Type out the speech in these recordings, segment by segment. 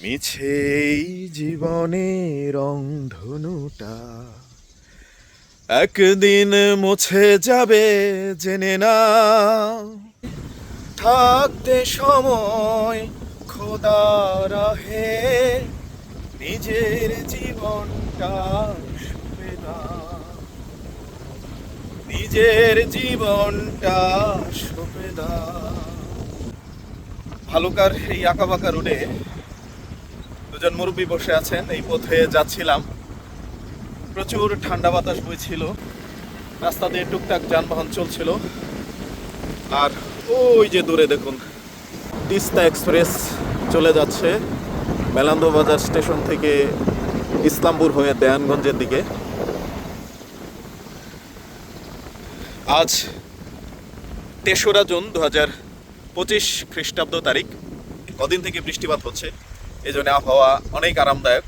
মিছে এই জীবনের রংধনুটা। একদিন মুছে যাবে, জেনে না থাকতে সময় খোদা রাহে, নিজের জীবনটা নিজের জীবনটা সুবেদা ভালুকার এই আঁকাবাঁকা রোডে দুজন মুরব্বী বসে আছেন, এই পথে যাচ্ছিলাম। প্রচুর ঠান্ডা বাতাস বইছিল। রাস্তা দিয়ে টুকটাক যানবাহন চলছিল। আর ওই যে দূরে দেখুন, তিস্তা এক্সপ্রেস চলে যাচ্ছে মেলান্দো বাজার স্টেশন থেকে ইসলামপুর হয়ে দেয়ানগঞ্জের দিকে। আজ তেসরা জুন দু হাজার পঁচিশ খ্রিস্টাব্দ তারিখ। কদিন থেকে বৃষ্টিপাত হচ্ছে। এই জন্য আবহাওয়া অনেক আরামদায়ক।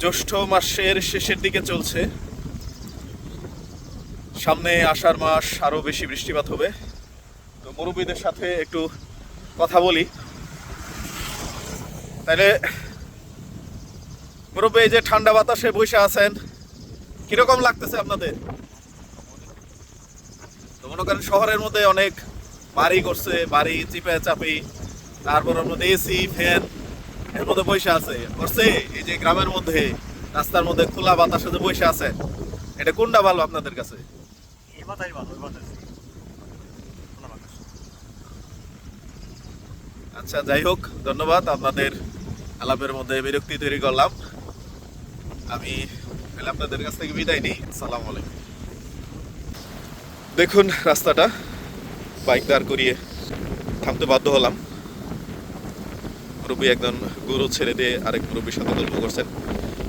জ্যৈষ্ঠ মাসের শেষের দিকে চলছে। সামনে আষাঢ় মাস আরও বেশি বৃষ্টিপাত হবে। তো মুরব্বীদের সাথে একটু কথা বলি। তাহলে মুরব্বী এই যে ঠান্ডা বাতাসে বসে আছেন, কীরকম লাগতেছে আপনাদের? তো মনে করেন শহরের মধ্যে অনেক বাড়ি করছে, বাড়ি চিপে চাপি, তারপর মধ্যে এসি, ফ্যান এর মধ্যে বসে আছে। করছে? এই যে গ্রামের মধ্যে রাস্তার মধ্যে খোলা বাতাসে যে বসে আছে। এটা কোনটা ভালো আপনাদের কাছে। আচ্ছা যাই হোক ধন্যবাদ আপনাদের আলাপের মধ্যে বিরক্তি তৈরি করলাম। আমি তাহলে আপনাদের কাছ থেকে বিদায় নিই। সালাম আলাইকুম। দেখুন রাস্তাটা। বাইক দাঁড় করিয়ে থামতে বাধ্য হলাম। মুরব্বী একজন গরু ছেড়ে দিয়ে আরেক মুরব্বীর সাথে গল্প করছেন।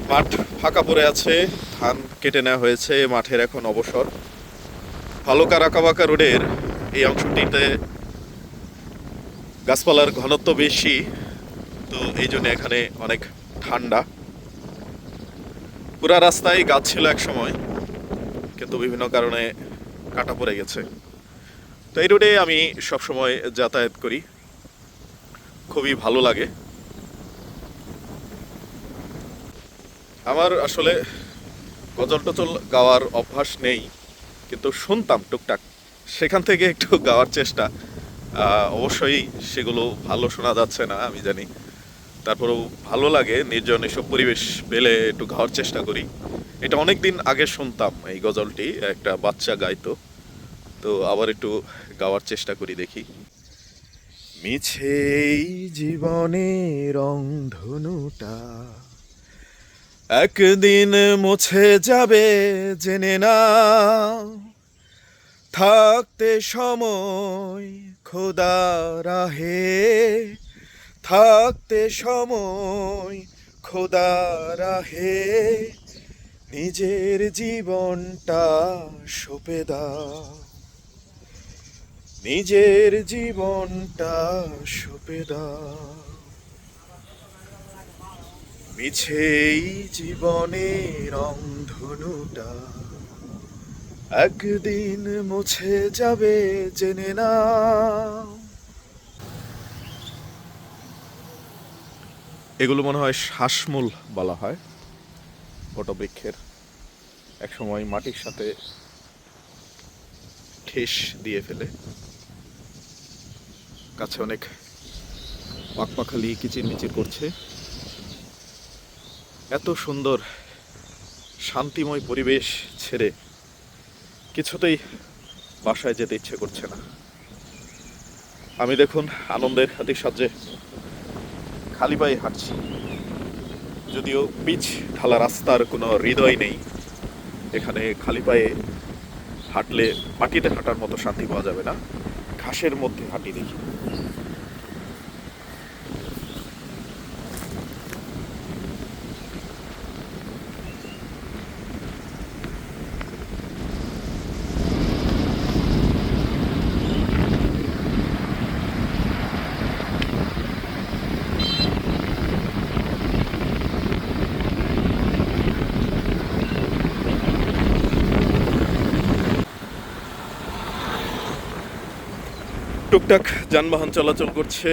মাঠ ফাঁকা পড়ে আছে, ধান কেটে নেওয়া হয়েছে, মাঠের এখন অবসর। ভালুকা রাকাবাকা রোডের এই অংশটিতে গাছপালার ঘনত্ব বেশি, তো এই জন্য এখানে অনেক ঠান্ডা। পুরা রাস্তায় গাছ ছিল এক সময়, কিন্তু বিভিন্ন কারণে কাটা পড়ে গেছে। তো এই রোডে আমি সবসময় যাতায়াত করি। খুবই ভালো লাগে। আমার আসলে গজল টজল গাওয়ার অভ্যাস নেই, কিন্তু শুনতাম টুকটাক। সেখান থেকে একটু গাওয়ার চেষ্টা। অবশ্যই সেগুলো ভালো শোনা যাচ্ছে না, আমি জানি। তারপরেও ভালো লাগে, নির্জন এসব পরিবেশ পেলে একটু গাওয়ার চেষ্টা করি। এটা অনেক দিন আগে শুনতাম এই গজলটি, একটা বাচ্চা গাইতো। তো আবার একটু গাওয়ার চেষ্টা করি দেখি। মিছে জীবনের জীবনে রংধনুটা একদিন মুছে যাবে জেনে না থাকতে সময় খোদা রাহে। থাকতে সময় খোদা রাহে। নিজের জীবনটা সঁপে দাও। নিজের জীবনটা সঁপে দাও। মিছেই জীবনের রংধনুটা একদিন মুছে যাবে জেনে না এগুলো মনে হয় শ্বাসমূল বলা হয় বটবৃক্ষের একসময় মাটির সাথে ঠেস দিয়ে ফেলে। কাছে অনেক পাকপাখালি কিচিরমিচির করছে। এত সুন্দর, শান্তিময় পরিবেশ ছেড়ে কিছুতেই বাসায় যেতে ইচ্ছে করছে না। আমি দেখুন আনন্দের সাথে খালি পায়ে হাঁটছি। যদিও পিচ ঢালা রাস্তার কোনো হৃদয় নেই। এখানে খালি পায়ে হাঁটলে মাটিতে হাঁটার মতো শান্তি পাওয়া যাবে না। ঘাসের মধ্যে হাঁটি দেখি। টুকটাক যানবাহন চলাচল করছে।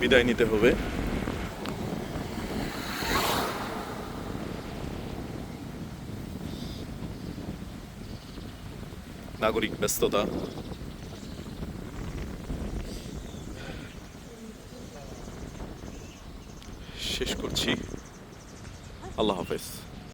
বিদায় নিতে হবে। নাগরিক ব্যস্ততা। শেষ করছি। আল্লাহ হাফেজ।